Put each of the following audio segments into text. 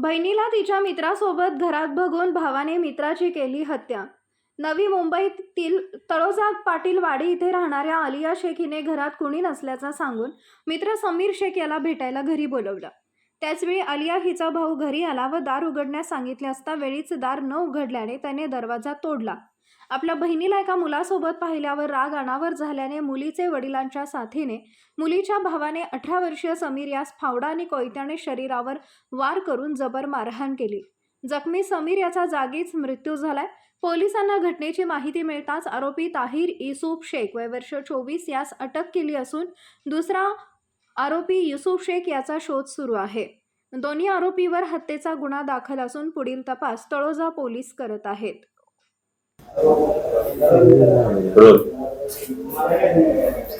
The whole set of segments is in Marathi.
बहिणीला तिच्या मित्रासोबत घरात बघून भावाने मित्राची केली हत्या. नवी मुंबईतील तळोजा पाटील वाडी इथे राहणाऱ्या आलिया शेख हिने घरात कुणी नसल्याचा सांगून मित्र समीर शेख याला भेटायला घरी बोलवलं. त्याचवेळी आलिया हिचा भाऊ घरी आला व दार उघडण्यास सांगितले असता वेळीच दार न उघडल्याने त्याने दरवाजा तोडला. आपल्या बहिणीला एका मुलासोबत पाहिल्यावर राग अनावर झाल्याने मुलीचे वडिलांच्या साथीने मुलीच्या भावाने अठरा वर्षीय समीर यास फावडा आणि कोयत्याने शरीरावर वार करून जबर मारहाण केली. जखमी समीर याचा जागीच मृत्यू झालाय. पोलिसांना घटनेची माहिती मिळताच आरोपी ताहिर इसुफ शेख वय वर्ष चोवीस यास अटक केली असून दुसरा आरोपी युसुफ शेख याचा शोध सुरू आहे. दोन्ही आरोपीवर हत्येचा गुन्हा दाखल असून पुढील तपास तळोजा पोलीस करत आहेत.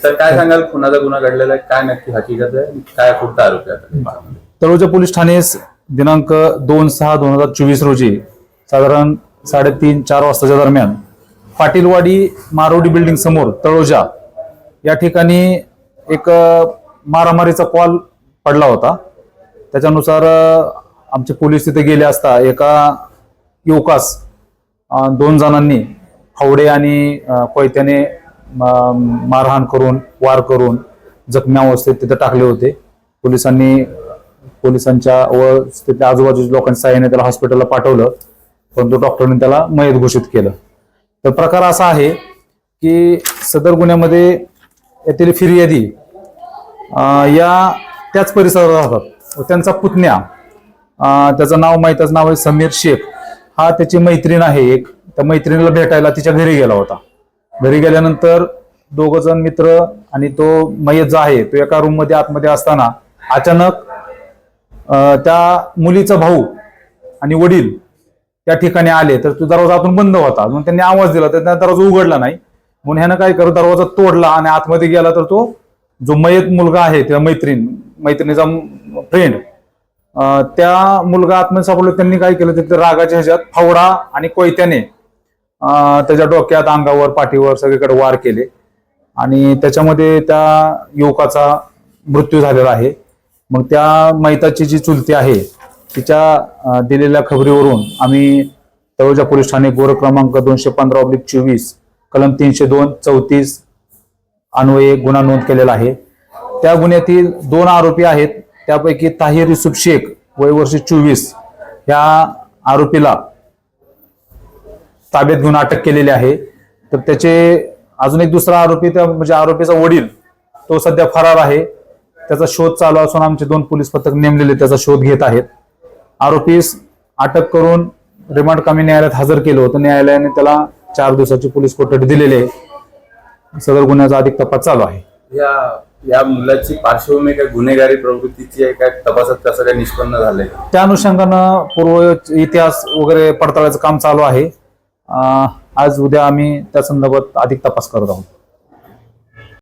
तर काय सांगाल खुनाचा गुन्हा घडलेला आहे काय नक्की हकीकत आहे काय कुठचा आरोप आहे तळोजा पोलीस ठाणे दिनांक दोन सहा दोन हजार चोवीस रोजी साधारण साडेतीन चार वाजताच्या दरम्यान पाटीलवाडी मारोडी बिल्डिंग समोर तळोजा या ठिकाणी एक मारामारीचा कॉल पडला होता. त्याच्यानुसार आमचे पोलीस तिथे गेले असता एका युवकास दोन जणांनी फावडे आणि कोयत्याने मारहाण करून वार करून जखमी अवस्थेत तिथे टाकले होते. पोलिसांनी पोलिसांच्या व तिथल्या आजूबाजूच्या लोकांच्या सहाय्याने त्याला हॉस्पिटलला पाठवलं परंतु डॉक्टरने त्याला मयत घोषित केलं. तर प्रकार असा आहे की सदर गुन्ह्यामध्ये येथील फिर्यादी या त्याच परिसरात राहतात. त्यांचा पुतण्या त्याचं नाव माहितच नाव आहे समीर शेख. हा त्याची मैत्रीण आहे एक. त्या मैत्रिणीला भेटायला तिच्या घरी गेला होता. घरी गेल्यानंतर दोघ जण मित्र आणि तो मयत जो आहे तो एका रूममध्ये आतमध्ये असताना अचानक त्या मुलीचा भाऊ आणि वडील त्या ठिकाणी आले. तर तो दरवाजा आतून बंद होता. म्हणून त्यांनी आवाज दिला तर त्यांना दरवाजा उघडला नाही. म्हणून ह्यानं काय करत दरवाजा तोडला आणि आतमध्ये गेला तर तो जो मयत मुलगा आहे त्या मैत्रीण मैत्रिणीचा फ्रेंड त्या मुलगा आतमध्ये सापडलो त्यांनी काय केलं? तिथे रागाच्या ह्याच्यात फावडा आणि कोयत्याने त्याच्या डोक्यात अंगावर पाठीवर सगळीकडे वार केले. आणि त्याच्यामध्ये त्या युवकाचा मृत्यू झालेला आहे. मग त्या मैताची जी चुलती आहे तिच्या दिलेल्या खबरीवरून आम्ही तळोजा पोलीस ठाणे गोर क्रमांक दोनशे पंधरा ऑब्लिक चोवीस कलम तीनशे दोन चौतीस अन्वये गुन्हा नोंद केलेला आहे. त्या गुन्ह्यातील दोन आरोपी आहेत. त्यापैकी ताहिर युसुफ शेख वय वर्ष चोवीस या आरोपीला ताब्यात घेऊन अटक केलेली आहे. तर त्याचे अजून एक दुसरा आरोपी त्या म्हणजे आरोपीचा वडील तो सध्या फरार आहे. त्याचा शोध चालू असून आमचे दोन पोलीस पथक नेमलेले त्याचा शोध घेत आहेत. आरोपीस अटक करून रिमांड कमी न्यायालयात हजर केलं होतं. न्यायालयाने त्याला चार दिवसाची पोलीस कोठडी दिलेली आहे. सदर गुन्ह्याचा अधिक तपास चालू आहे. या मुलाची पार्श्वभूमी काय गुन्हेगारी प्रवृत्तीची आहे काय तपासात कसं काय निष्पन्न झालंय? त्या अनुषंगानं पूर्व इतिहास वगैरे पडताळायचं काम चालू आहे. अं, आज उद्या आम्ही त्या संदर्भात अधिक तपास करत आहोत.